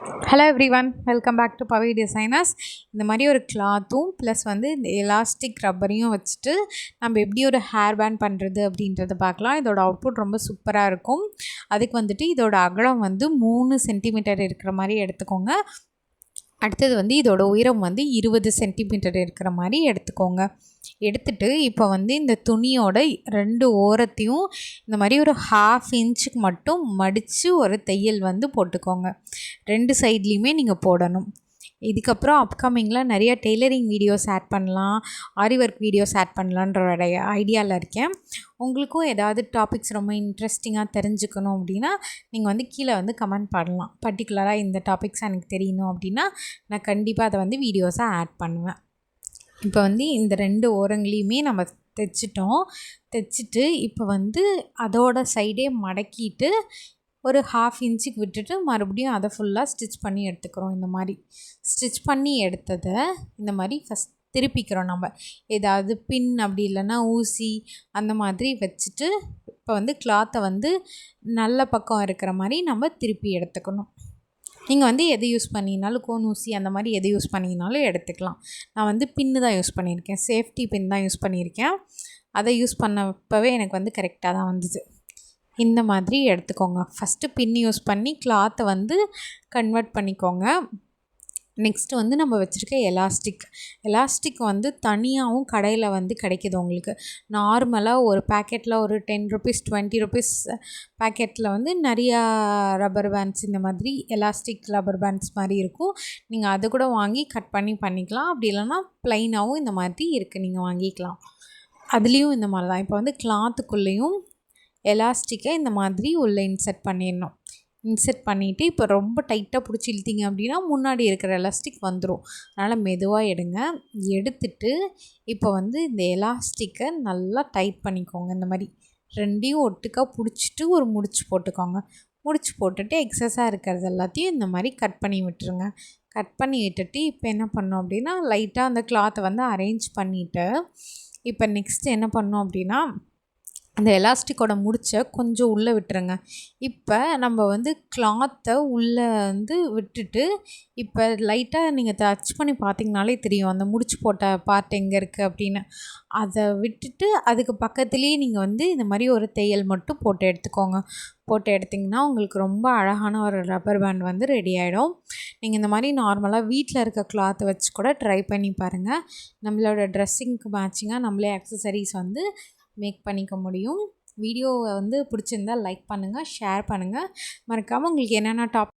Hello everyone welcome back to Pavi designers இந்த மாதிரி ஒரு கிளாத்தும் ப்ளஸ் வந்து இந்த எலாஸ்டிக் ரப்பரையும் வச்சுட்டு நம்ம எப்படி ஒரு ஹேர் பேண்ட் பண்ணுறது அப்படின்றத பார்க்கலாம். இதோட அவுட்புட் ரொம்ப சூப்பராக இருக்கும். அதுக்கு வந்துட்டு இதோட அகலம் வந்து மூணு சென்டிமீட்டர் இருக்கிற மாதிரி எடுத்துக்கோங்க. அடுத்தது வந்து இதோட உயரம் வந்து இருபது சென்டிமீட்டர் இருக்கிற மாதிரி எடுத்துக்கோங்க. எடுத்துட்டு இப்போ வந்து இந்த துணியோட ரெண்டு ஓரத்தையும் இந்த மாதிரி ஒரு ஹாஃப் இன்ச்சுக்கு மட்டும் மடித்து ஒரு தையல் வந்து போட்டுக்கோங்க. ரெண்டு சைட்லேயுமே நீங்கள் போடணும். இதுக்கப்புறம் அப்கமிங்கில் நிறைய டெய்லரிங் வீடியோஸ் ஆட் பண்ணலாம் ஆரி ஒர்க் வீடியோஸ் ஆட் பண்ணலான்ற ஐடியாவில் இருக்கேன். உங்களுக்கும் ஏதாவது டாபிக்ஸ் ரொம்ப இன்ட்ரெஸ்டிங்காக தெரிஞ்சுக்கணும் அப்படின்னா நீங்கள் வந்து கீழே வந்து கமெண்ட் பண்ணலாம். பர்டிகுலராக இந்த டாபிக்ஸ் எனக்கு தெரியணும் அப்படின்னா நான் கண்டிப்பாக அதை வந்து வீடியோஸாக ஆட் பண்ணுவேன். இப்போ வந்து இந்த ரெண்டு ஓரங்களையுமே நம்ம தைச்சிட்டோம். தைச்சிட்டு இப்போ வந்து அதோட சைடே மடக்கிட்டு ஒரு ஹாஃப் இன்ச்சுக்கு விட்டுட்டு மறுபடியும் அதை ஃபுல்லாக ஸ்டிச் பண்ணி எடுத்துக்கிறோம். இந்த மாதிரி ஸ்டிச் பண்ணி எடுத்ததை இந்த மாதிரி ஃபஸ்ட் திருப்பிக்கிறோம் நம்ம. ஏதாவது பின் அப்படி இல்லைன்னா ஊசி அந்த மாதிரி வச்சுட்டு இப்போ வந்து கிளாத்தை வந்து நல்ல பக்கம் இருக்கிற மாதிரி நம்ம திருப்பி எடுத்துக்கணும். நீங்கள் வந்து எது யூஸ் பண்ணினாலும் கோன் ஊசி அந்த மாதிரி எது யூஸ் பண்ணினாலும் எடுத்துக்கலாம். நான் வந்து பின்னு தான் யூஸ் பண்ணியிருக்கேன். சேஃப்டி பின் தான் யூஸ் பண்ணியிருக்கேன். அதை யூஸ் பண்ணப்பவே எனக்கு வந்து கரெக்டாக தான் வந்தது. இந்த மாதிரி எடுத்துக்கோங்க. ஃபஸ்ட்டு பின் யூஸ் பண்ணி கிளாத்தை வந்து கன்வெர்ட் பண்ணிக்கோங்க. நெக்ஸ்ட்டு வந்து நம்ம வச்சுருக்க எலாஸ்டிக் எலாஸ்டிக் வந்து தனியாகவும் கடையில் வந்து கிடைக்கிது உங்களுக்கு. நார்மலாக ஒரு பேக்கெட்டில் ஒரு டென் ருபீஸ் டுவெண்ட்டி ருபீஸ் பேக்கெட்டில் வந்து நிறையா ரப்பர் பேண்ட்ஸ் இந்த மாதிரி எலாஸ்டிக் ரப்பர் பேண்ட்ஸ் மாதிரி இருக்கும். நீங்கள் அதை கூட வாங்கி கட் பண்ணி பண்ணிக்கலாம். அப்படி இல்லைன்னா ப்ளைனாகவும் இந்த மாதிரி இருக்குது நீங்கள் வாங்கிக்கலாம். அதுலேயும் இந்த மாதிரி தான் இப்போ வந்து கிளாத்துக்குள்ளேயும் எலாஸ்டிக்கை இந்த மாதிரி உள்ளே இன்செர்ட் பண்ணிடணும். இன்செர்ட் பண்ணிவிட்டு இப்போ ரொம்ப டைட்டாக பிடிச்சி இழுத்தீங்க அப்படின்னா முன்னாடி இருக்கிற எலாஸ்டிக் வந்துடும் அதனால் மெதுவாக எடுங்க. எடுத்துட்டு இப்போ வந்து இந்த எலாஸ்டிக்கை நல்லா டைட் பண்ணிக்கோங்க. இந்த மாதிரி ரெண்டையும் ஒட்டுக்காக பிடிச்சிட்டு ஒரு முடிச்சு போட்டுக்கோங்க. முடிச்சு போட்டுட்டு எக்ஸஸாக இருக்கிறது எல்லாத்தையும் இந்த மாதிரி கட் பண்ணி விட்டுருங்க. கட் பண்ணி விட்டுட்டு இப்போ என்ன பண்ணோம் அப்படின்னா லைட்டாக அந்த கிளாத்தை வந்து அரேஞ்ச் பண்ணிவிட்டு இப்போ நெக்ஸ்ட் என்ன பண்ணோம் அப்படின்னா அந்த எலாஸ்டிக்கோட முடிச்ச கொஞ்சம் உள்ளே விட்டுருங்க. இப்போ நம்ம வந்து கிளாத்தை உள்ளே வந்து விட்டுட்டு இப்போ லைட்டாக நீங்கள் டச் பண்ணி பார்த்தீங்கனாலே தெரியும். அந்த முடிச்சு போட்ட பார்ட் எங்கே இருக்குது அப்படின்னு. அதை விட்டுட்டு அதுக்கு பக்கத்துலேயே நீங்கள் வந்து இந்த மாதிரி ஒரு தையல் மட்டும் போட்டு எடுத்துக்கோங்க. போட்டு எடுத்திங்கன்னா உங்களுக்கு ரொம்ப அழகான ஒரு ரப்பர் பேண்ட் வந்து ரெடி ஆகிடும் நீங்கள் இந்த மாதிரி நார்மலாக வீட்டில் இருக்க கிளாத்தை வச்சு கூட ட்ரை பண்ணி பாருங்கள் நம்மளோட ட்ரெஸ்ஸிங்க்கு மேட்சிங்காக நம்மளே அக்சசரிஸ் வந்து மேக் பண்ணிக்க முடியும். வீடியோவை வந்து பிடிச்சிருந்தா லைக் பண்ணுங்கள் ஷேர் பண்ணுங்கள் மறக்காமல் உங்களுக்கு என்னென்ன டாப்